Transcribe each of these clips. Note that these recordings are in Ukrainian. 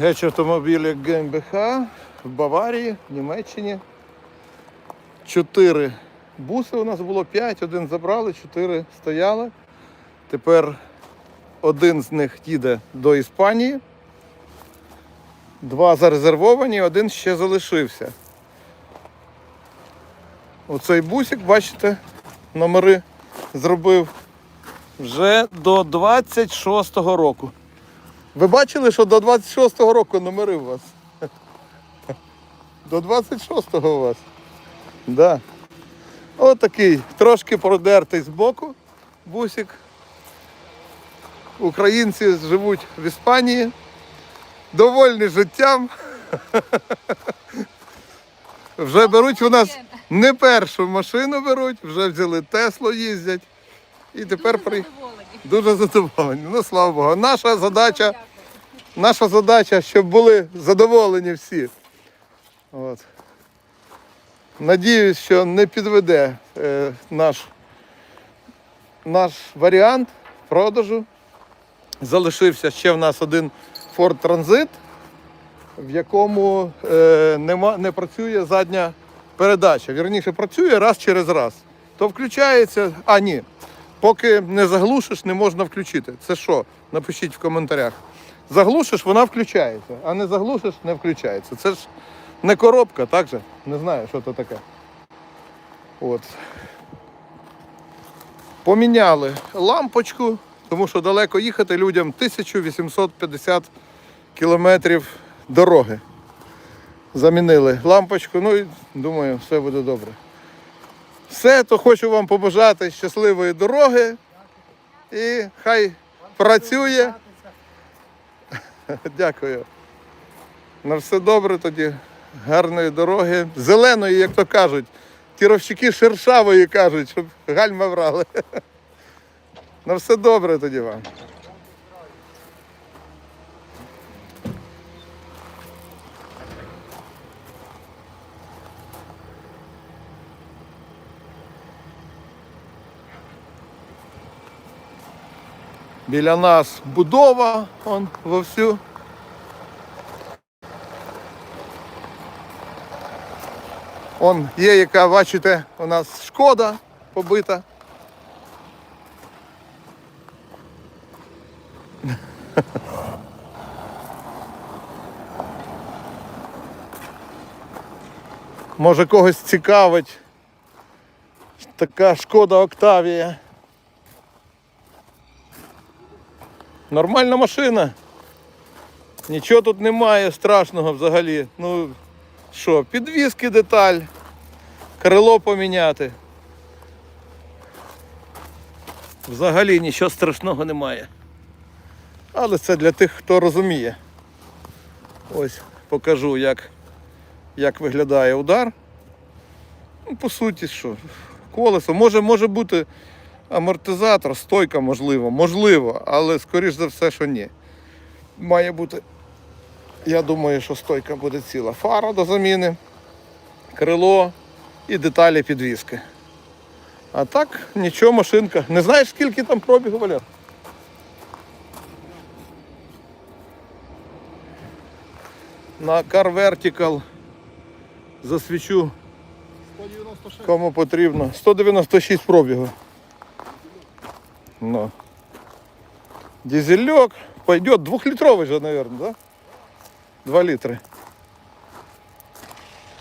Геч автомобілі ГМБХ в Баварії, в Німеччині. Чотири буси у нас було п'ять, один забрали, чотири стояли. Тепер один з них їде до Іспанії. Два зарезервовані, один ще залишився. Оцей бусик, бачите, номери зробив вже до 26-го року. Ви бачили, що до 26-го року номери у вас? До 26-го у вас. Да. Отакий, трошки продертий збоку бусик. Українці живуть в Іспанії, довольні життям. Вже беруть у нас не першу машину беруть, вже взяли Теслу їздять. І тепер при... дуже задоволені. Ну, слава Богу. Наша задача, наша задача, щоб були задоволені всі. От. Надіюсь, що не підведе е, наш, наш варіант продажу. Залишився ще в нас один Ford Transit, в якому е, нема, не працює задня передача. Вірніше, працює раз через раз. То включається, а ні, поки не заглушиш, не можна включити. Це що? Напишіть в коментарях. Заглушиш, вона включається, а не заглушиш, не включається. Це ж не коробка, так же? Не знаю, що це таке. От. Поміняли лампочку, тому що далеко їхати людям 1850 кілометрів дороги. Замінили лампочку, ну і думаю, все буде добре. Все, то хочу вам побажати щасливої дороги і хай працює. Дякую. На все добре тоді, гарної дороги. Зеленої, як то кажуть. Кіровщики шершавої кажуть, щоб гальма врали. На все добре тоді вам. Біля нас будова он вовсю. Он є, яка, бачите, у нас шкода побита. Може когось цікавить. Така шкода Октавія. Нормальна машина. Нічого тут немає страшного взагалі. Ну що, підвіски деталь, крило поміняти. Взагалі нічого страшного немає. Але це для тих, хто розуміє. Ось покажу, як, як виглядає удар. Ну, по суті, що, колесо. Може, може бути амортизатор, стойка, можливо, можливо, але скоріш за все, що ні. Має бути, я думаю, що стойка буде ціла. Фара до заміни, крило і деталі підвіски. А так, нічого, машинка. Не знаєш, скільки там пробігу, Валер? На Car Vertical засвічу Кому потрібно. 196 пробігу. Ну. Дизельок пойдет. Двухлитровый же, наверное, да? 2 літри.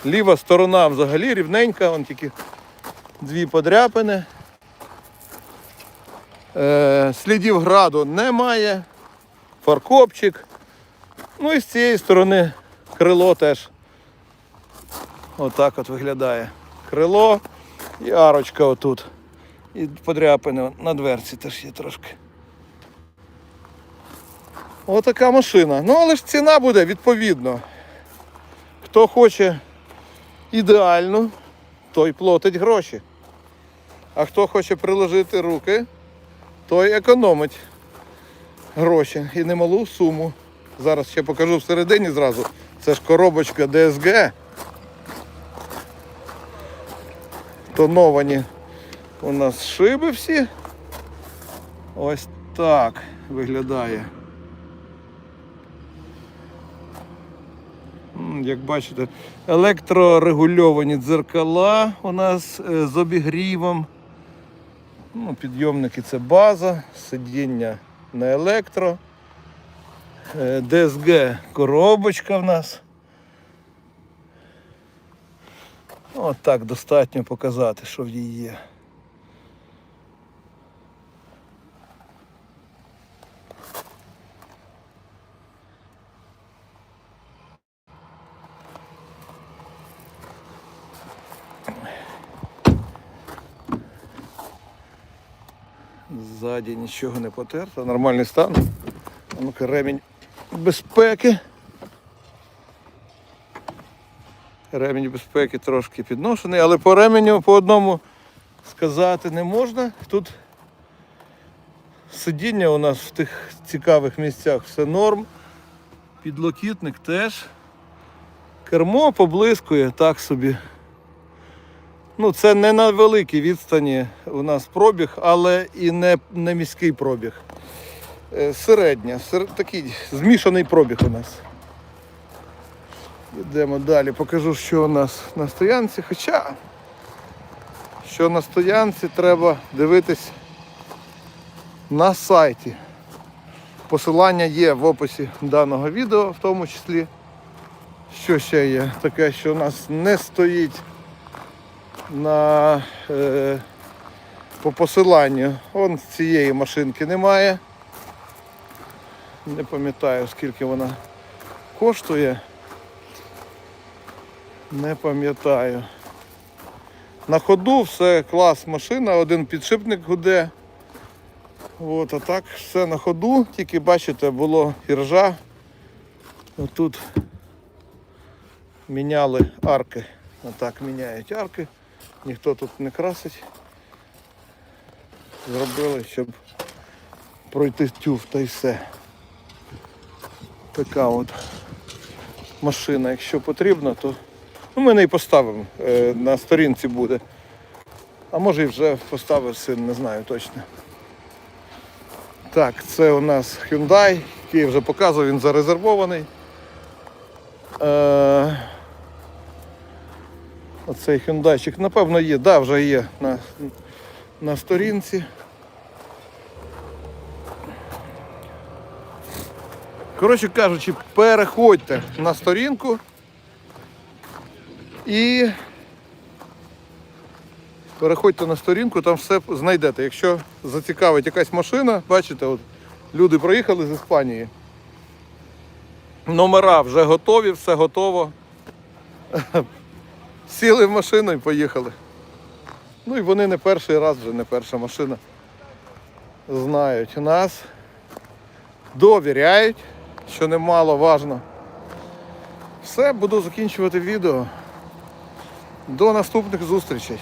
Ліва сторона взагалі рівненька, вон тільки дві подряпини. Е, слідів граду немає. Фаркопчик. Ну і з цієї сторони крило теж отак от виглядає. Крило і арочка отут. І подряпини на дверці теж є трошки. Отака машина. Ну, але ж ціна буде відповідно. Хто хоче ідеальну, той платить гроші. А хто хоче приложити руки, той економить гроші і немалу суму. Зараз ще покажу всередині зразу. Це ж коробочка DSG. Тоновані у нас шиби всі. Ось так виглядає. Як бачите, електрорегульовані дзеркала у нас е, з обігрівом. Ну, підйомники це база, сидіння на електро. Е, ДСГ коробочка в нас. От так достатньо показати, що в ній є. Ззаді нічого не потерто, нормальний стан. Ну-ка, ремінь безпеки. Ремінь безпеки трошки підношений, але по ременю по одному сказати не можна. Тут сидіння у нас в тих цікавих місцях все норм. Підлокітник теж. Кермо поблискує так собі. Ну, це не на великій відстані у нас пробіг, але і не, не міський пробіг. Е, Середня, сер... такий змішаний пробіг у нас. Йдемо далі, покажу, що у нас на стоянці. Хоча, що на стоянці треба дивитись на сайті. Посилання є в описі даного відео, в тому числі. Що ще є? Таке, що у нас не стоїть на, е, по посиланню. Он цієї машинки немає. Не пам'ятаю, скільки вона коштує. Не пам'ятаю. На ходу все клас машина, один підшипник гуде. От, а так все на ходу, тільки бачите, було іржа. Отут міняли арки. Отак міняють арки. Ніхто тут не красить. Зробили, щоб пройти тюф та й все. Така от машина, якщо потрібно, то ну, ми не поставимо. Е, на сторінці буде. А може і вже поставив син, не знаю точно. Так, це у нас Hyundai, який я вже показував, він зарезервований. Е, оцей Hyundaiчик, напевно, є, да, вже є на, на сторінці. Коротше кажучи, переходьте на сторінку і переходьте на сторінку, там все знайдете. Якщо зацікавить якась машина, бачите, от люди проїхали з Іспанії. Номера вже готові, все готово. Сіли в машину і поїхали. Ну і вони не перший раз, вже не перша машина. Знають нас, довіряють, що немало важно. Все, буду закінчувати відео. До наступних зустрічей.